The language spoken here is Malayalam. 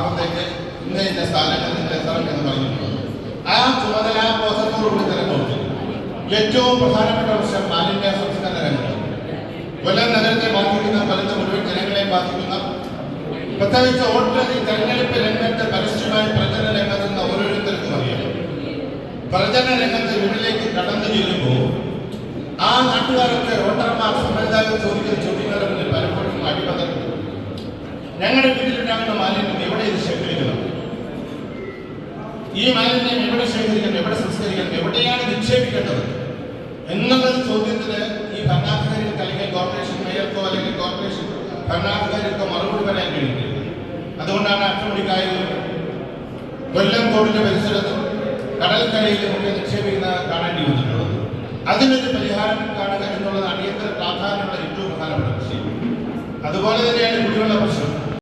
ഭാഗത്തേക്ക് ഇന്ന ഇന്ന സ്ഥാനങ്ങളിൽ നിന്ന് എത്തണം എന്ന് പറഞ്ഞിട്ടുള്ളത് ആ ചുമതല ബോധത്തോടുകൂടി ഏറ്റവും പ്രധാനപ്പെട്ട പ്രശ്നം മാലിന്യ സംസ്കരണ രംഗം കൊല്ലം നഗരത്തെ ബാധിക്കുന്ന കൊല്ലത്തെ മുഴുവൻ ജനങ്ങളെ ബാധിക്കുന്ന പ്രത്യേകിച്ച് വോട്ട് തെരഞ്ഞെടുപ്പ് രംഗത്ത് പരസ്യമായി പ്രചരണ രംഗത്ത് നിന്ന് ഓരോരുത്തർക്കും അറിയാം. പ്രചരണ രംഗത്ത് വീട്ടിലേക്ക് കടന്നു ചെല്ലുമ്പോൾ ആ നാട്ടുകാരൊക്കെ വോട്ടർമാർ സമ്മതിദായകർ ചോദിക്കുന്ന ചോദ്യങ്ങളുടെ മുന്നിൽ പലപ്പോഴും അടിപതറുന്നു ഞങ്ങളുടെ വീട്ടിലുണ്ടാകുന്ന മാലിന്യം ഈ മാലിന്യം എവിടെ ശേഖരിക്കണം? എവിടെ സംസ്കരിക്കണം? എവിടെയാണ് നിക്ഷേപിക്കേണ്ടത്? എന്നുള്ള ചോദ്യത്തിന് ഈ ഭരണാധികാരികൾക്ക് അല്ലെങ്കിൽ കോർപ്പറേഷൻ മേയർക്കോ അല്ലെങ്കിൽ കോർപ്പറേഷൻ ഭരണാധികാരികൾക്കോ മറുപടി പറയാൻ കഴിയുന്നില്ല അതുകൊണ്ടാണ് അട്ടമടിക്കായലും കൊല്ലം തോടിന്റെ പരിസരത്തും കടൽക്കരയിലും ഒക്കെ നിക്ഷേപിക്കുന്ന കാണേണ്ടി വന്നിട്ടുള്ളത്. അതിനൊരു പരിഹാരം കാണുക എന്നുള്ളത് അടിയന്തര പ്രാധാന്യമുള്ള ഏറ്റവും പ്രധാനപ്പെട്ട വിഷയം. അതുപോലെ തന്നെയാണ് കുടിവെള്ള പ്രശ്നം.